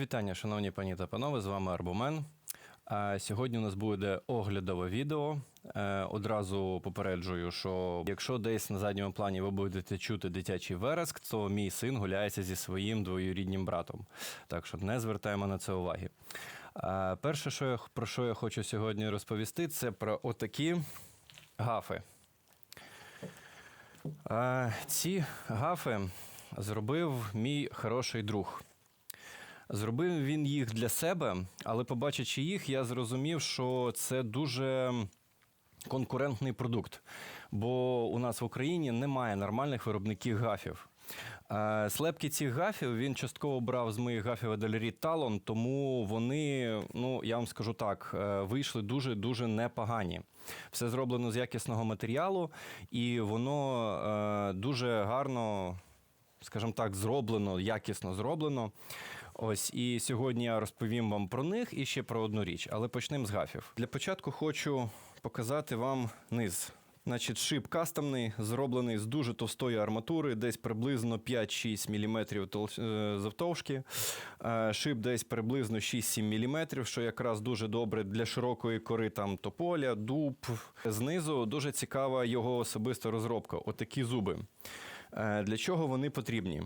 вітання, шановні пані та панове. З вами Арбумен. А Сьогодні у нас буде оглядове відео. Е, Одразу попереджую, що якщо десь на задньому плані ви будете чути дитячий вереск, то мій син гуляється зі своїм двоюріднім братом. Так що не звертаємо на це уваги. Перше, що я, про що я хочу сьогодні розповісти, це про отакі гафи. Ці гафи зробив мій хороший друг. Зробив він їх для себе, але побачивши їх, я зрозумів, що це дуже конкурентний продукт. Бо у нас в Україні немає нормальних виробників гафів. Е, Слепки цих гафів він частково брав з моїх гафів Аделері Талон, тому вони, ну я вам скажу так, е, вийшли дуже дуже непогані. Все зроблено з якісного матеріалу, і воно е, дуже гарно скажімо так, зроблено, якісно зроблено. Ось і сьогодні я розповім вам про них і ще про одну річ, але почнемо з гафів. Для початку хочу показати вам низ. Значить, шип кастомний, зроблений з дуже товстої арматури, десь приблизно 5-6 мм е, завтовшки. Е, Шип десь приблизно 6-7 мм, що якраз дуже добре для широкої кори там тополя, дуб. Знизу дуже цікава його особиста розробка. Отакі зуби. Е, Для чого вони потрібні?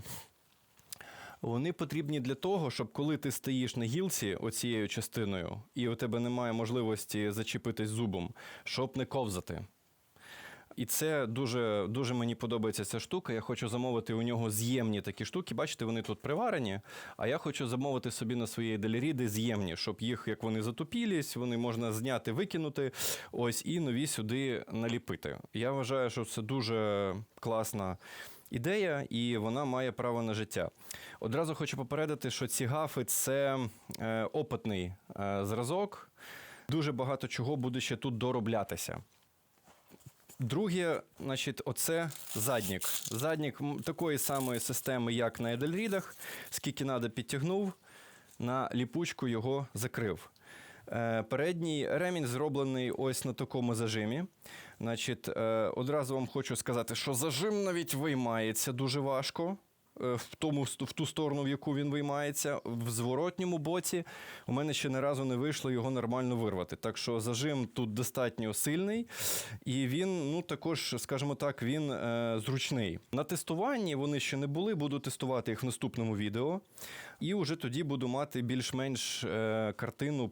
Вони потрібні для того, щоб коли ти стоїш на гілці оцією частиною, і у тебе немає можливості зачепитись зубом, щоб не ковзати. І це дуже, дуже мені подобається ця штука. Я хочу замовити у нього з'ємні такі штуки. Бачите, вони тут приварені. А я хочу замовити собі на своєї делеріди з'ємні, щоб їх, як вони затупілись, вони можна зняти, викинути. Ось і нові сюди наліпити. Я вважаю, що це дуже класна. Ідея, і вона має право на життя. Одразу хочу попередити, що ці гафи це е, опитний е, зразок. Дуже багато чого буде ще тут дороблятися. Друге, значить, оце заднік. Заднік такої самої системи, як на Едельрідах. Скільки треба, підтягнув, на ліпучку його закрив. Е, Передній ремінь зроблений ось на такому зажимі. Значить, е, одразу вам хочу сказати, що зажим навіть виймається дуже важко. е, В, тому, в ту сторону, в яку він виймається, в зворотньому боці у мене ще не разу не вийшло його нормально вирвати. Так що зажим тут достатньо сильний, і він, ну також, скажімо так, він е, зручний. На тестуванні вони ще не були, буду тестувати їх в наступному відео. І вже тоді буду мати більш-менш е, картину.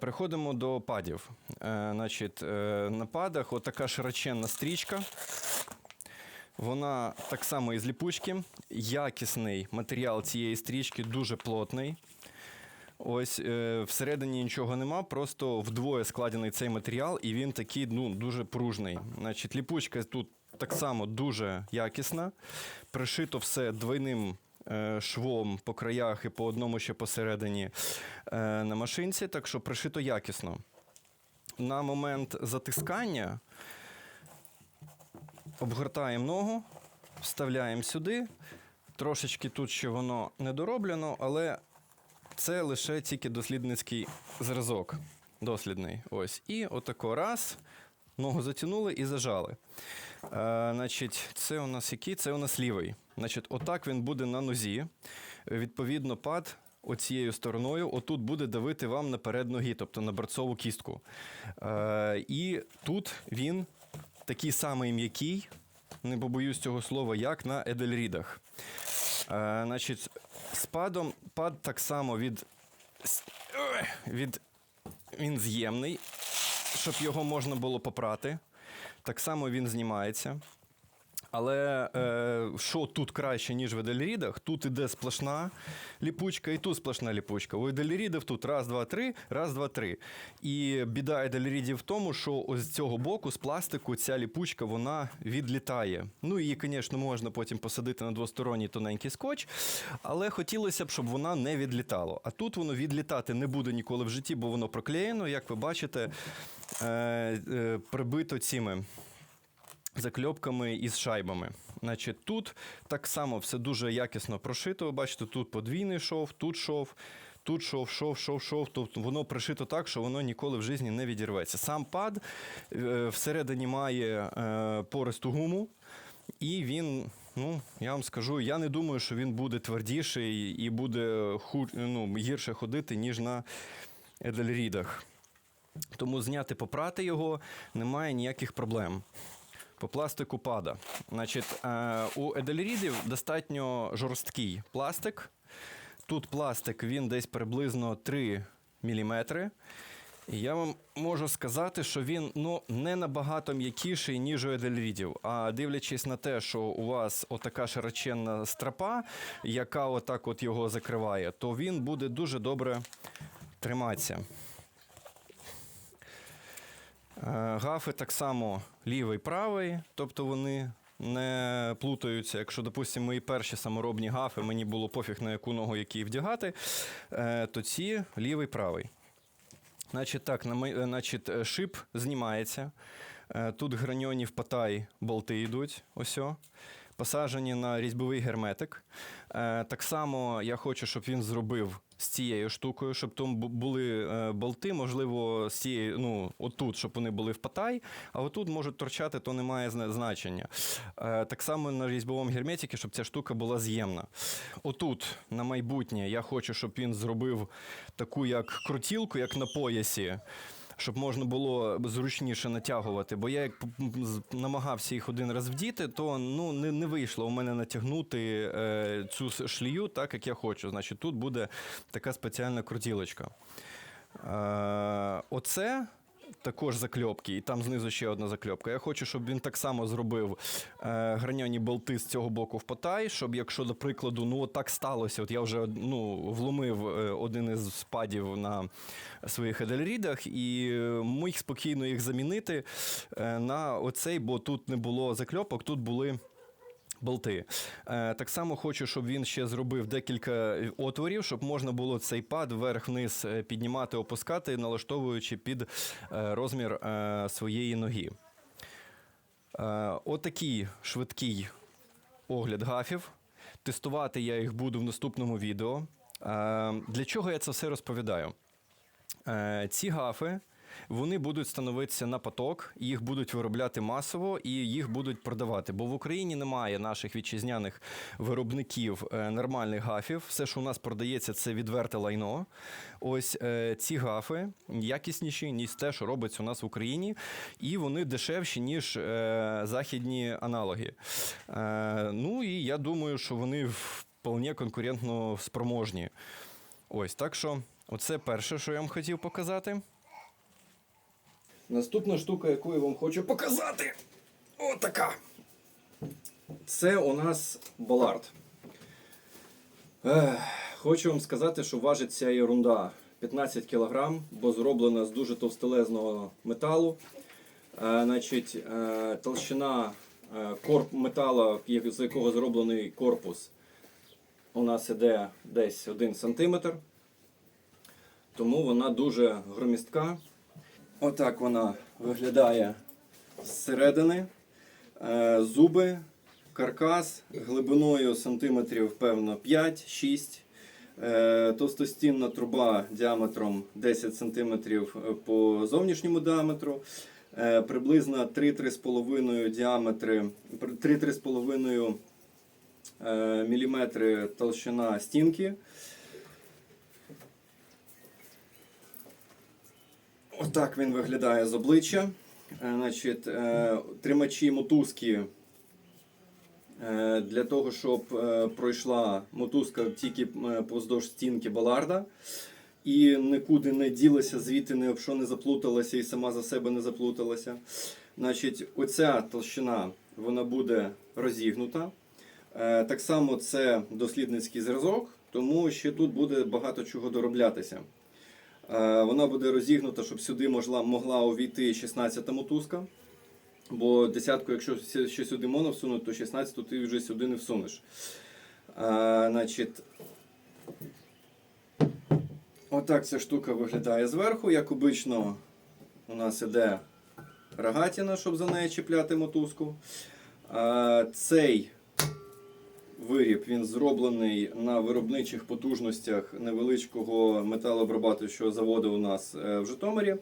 Переходимо до падів. Е, значить, е, на падах отака широченна стрічка. Вона так само із ліпучки. Якісний матеріал цієї стрічки, дуже плотний. Ось е, всередині нічого нема, просто вдвоє складений цей матеріал, і він такий ну, дуже пружний. Значить, ліпучка тут так само дуже якісна. Пришито все двойним швом по краях і по одному ще посередині е, на машинці, так що пришито якісно. На момент затискання обгортаємо ногу, вставляємо сюди. Трошечки тут ще воно не дороблено, але це лише тільки дослідницький зразок. Дослідний. Ось. І отако раз. Ногу затягнули і зажали. Е, значить, це у нас який? Це у нас лівий. Значить, отак він буде на нозі. Відповідно, пад оцією стороною отут буде давити вам на передногі, тобто на борцову кістку. Е, і тут він такий самий м'який, не побоюсь цього слова, як на Едельрідах. Е, значить, з падом пад так само від, від він з'ємний, щоб його можна було попрати. Так само він знімається. Але е, що тут краще, ніж в Едельрідах? Тут іде сплошна ліпучка, і тут сплошна ліпучка. У Едельрідів тут раз, два, три, раз, два, три. І біда Едельрідів в тому, що ось з цього боку, з пластику, ця ліпучка вона відлітає. Ну, її, звісно, можна потім посадити на двосторонній тоненький скотч, але хотілося б, щоб вона не відлітала. А тут воно відлітати не буде ніколи в житті, бо воно проклеєно, як ви бачите, е, е, прибито цими закльопками із шайбами. Значить, тут так само все дуже якісно прошито. Ви бачите, тут подвійний шов, тут шов, тут шов, шов, шов, шов. Тобто воно пришито так, що воно ніколи в житті не відірветься. Сам пад е, всередині має е, пористу гуму. І він ну, я вам скажу, я не думаю, що він буде твердіший і буде ну, гірше ходити, ніж на Едельрідах. Тому зняти, попрати його немає ніяких проблем. По пластику пада. Значить, е, у Едельрідів достатньо жорсткий пластик. Тут пластик він десь приблизно 3 мм. І я вам можу сказати, що він ну, не набагато м'якіший, ніж у Едельрідів. А дивлячись на те, що у вас отака широченна стропа, яка отак от його закриває, то він буде дуже добре триматися. Е, Гафи так само лівий, правий, тобто вони не плутаються. Якщо, допустимо, мої перші саморобні гафи, мені було пофіг на яку ногу які вдягати, е, то ці лівий, правий. Значить, так, значить, е, шип знімається. Тут граньоні в патай болти йдуть. Ось. Посаджені на різьбовий герметик. Так само я хочу, щоб він зробив з цією штукою, щоб там були е, болти, можливо, з цією, ну, отут, щоб вони були в патай, а отут можуть торчати, то не має значення. Е, Так само на різьбовому герметикі, щоб ця штука була з'ємна. Отут, на майбутнє я хочу, щоб він зробив таку як крутілку, як на поясі. Щоб можна було зручніше натягувати, бо я як намагався їх один раз вдіти, то ну не, не вийшло у мене натягнути е, цю шлію так, як я хочу. Значить, тут буде така спеціальна крутілочка. Е, оце також закльопки, і там знизу ще одна закльопка. Я хочу, щоб він так само зробив е, граняні болти з цього боку в потай, щоб якщо, до прикладу, ну так сталося, от я вже ну, вломив е, один із спадів на своїх едельрідах і е, міг спокійно їх замінити е, на оцей, бо тут не було закльопок, тут були. Болти. Е, так само хочу, щоб він ще зробив декілька отворів, щоб можна було цей пад вверх-вниз е, піднімати, опускати, налаштовуючи під е, розмір своєї ноги. Отакий швидкий огляд гафів. Тестувати я їх буду в наступному відео. Для чого я це все розповідаю? Ці гафи вони будуть становитися на поток, їх будуть виробляти масово і їх будуть продавати. Бо в Україні немає наших вітчизняних виробників е, нормальних гафів. Все, що у нас продається, це відверте лайно. Ось е, ці гафи якісніші, ніж те, що робиться у нас в Україні, і вони дешевші, ніж е, західні аналоги. Ну і я думаю, що вони вполне конкурентно спроможні. Ось так що, оце перше, що я вам хотів показати. Наступна штука, яку я вам хочу показати, отака. Це у нас балард. Хочу вам сказати, що важить ця ерунда 15 кг, бо зроблена з дуже товстелезного металу. Е, значить, е, толщина е, корп металу, з якого зроблений корпус, у нас іде десь 1 см. Тому вона дуже громістка. Отак вона виглядає зсередини. Е, Зуби, каркас глибиною сантиметрів, певно, 5-6. Е, Товстостінна труба діаметром 10 см по зовнішньому діаметру. Е, Приблизно 3-3,5 діаметри, 3-3,5 е, міліметри толщина стінки. Отак він виглядає з обличчя. Е, Значить, е, тримачі мотузки е, для того, щоб пройшла мотузка тільки поздовж стінки баларда. І нікуди не ділася, звідти ні об що не заплуталася і сама за себе не заплуталася. Значить, оця толщина вона буде розігнута. Так само це дослідницький зразок, тому ще тут буде багато чого дороблятися. Е, Вона буде розігнута, щоб сюди могла, могла увійти 16 мотузка. Бо десятку, якщо ще сюди моно всунути, то 16 ти вже сюди не всунеш. А, значить, отак ця штука виглядає зверху. Як обично, у нас іде рогатіна, щоб за неї чіпляти мотузку. А, цей виріб він зроблений на виробничих потужностях невеличкого металообрабатуючого заводу у нас е, в Житомирі.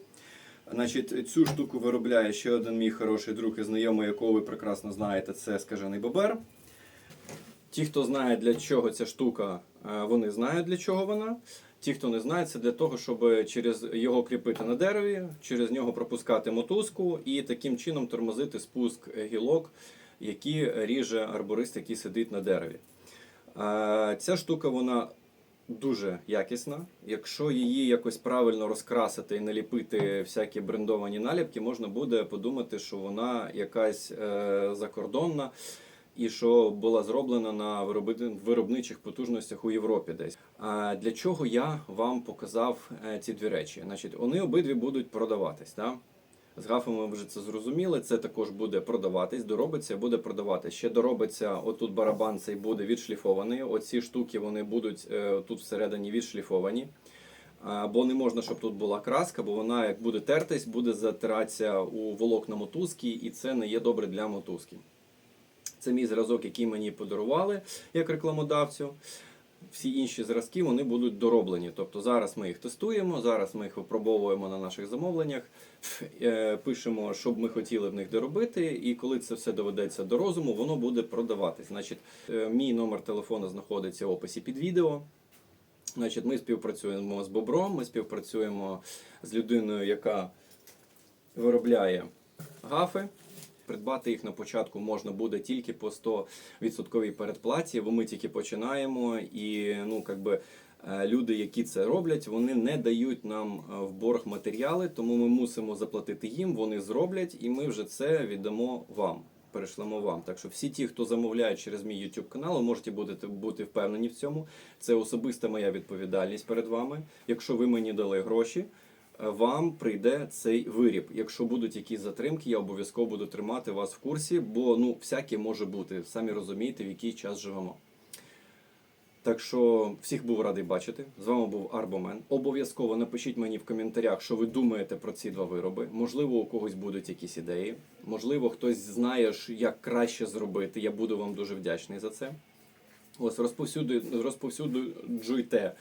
Значить, цю штуку виробляє ще один мій хороший друг і знайомий, якого ви прекрасно знаєте, це скажений Бобер. Ті, хто знає, для чого ця штука, е, вони знають, для чого вона. Ті, хто не знає, це для того, щоб через його кріпити на дереві, через нього пропускати мотузку і таким чином тормозити спуск гілок, які ріже арборист, який сидить на дереві. Ця штука вона дуже якісна. Якщо її якось правильно розкрасити і наліпити всякі брендовані наліпки, можна буде подумати, що вона якась е, закордонна і що була зроблена на виробничих потужностях у Європі десь. Для чого я вам показав е, ці дві речі? Значить, вони обидві будуть продаватись. Да? З гафами ви вже це зрозуміли. Це також буде продаватись, доробиться, буде продаватись. Ще доробиться, отут барабан цей буде відшліфований. Оці штуки вони будуть е, тут всередині відшліфовані. Бо не можна, щоб тут була краска, бо вона як буде тертись, буде затиратися у волокна мотузки, і це не є добре для мотузки. Це мій зразок, який мені подарували як рекламодавцю. Всі інші зразки вони будуть дороблені. Тобто зараз ми їх тестуємо, зараз ми їх випробовуємо на наших замовленнях, е, пишемо, що б ми хотіли в них доробити, і коли це все доведеться до розуму, воно буде продаватись. Значить, е, мій номер телефону знаходиться в описі під відео. Значить, ми співпрацюємо з Бобром, ми співпрацюємо з людиною, яка виробляє гафи. Придбати їх на початку можна буде тільки по 100% передплаті, бо ми тільки починаємо, і ну якби е, люди, які це роблять, вони не дають нам е, в борг матеріали, тому ми мусимо заплатити їм. Вони зроблять, і ми вже це віддамо вам. Перешлемо вам. Так що всі ті, хто замовляють через мій YouTube канал, можете бути, бути впевнені в цьому. Це особиста моя відповідальність перед вами. Якщо ви мені дали гроші, вам прийде цей виріб. Якщо будуть якісь затримки, я обов'язково буду тримати вас в курсі, бо ну всяке може бути. Самі розумієте, в який час живемо. Так що всіх був радий бачити. З вами був Арбомен. Обов'язково напишіть мені в коментарях, що ви думаєте про ці два вироби. Можливо, у когось будуть якісь ідеї. Можливо, хтось знає, як краще зробити. Я буду вам дуже вдячний за це. Ось розповсюду- розповсюджуйте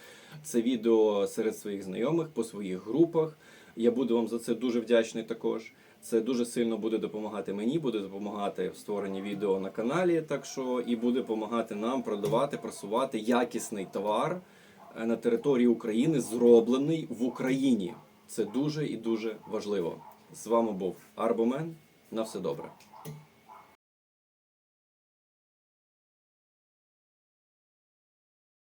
це відео серед своїх знайомих по своїх групах. Я буду вам за це дуже вдячний також. Це дуже сильно буде допомагати мені, буде допомагати в створенні відео на каналі. Так що і буде допомагати нам продавати, просувати якісний товар е, на території України, зроблений в Україні. Це дуже і дуже важливо. З вами був Арбомен. На все добре.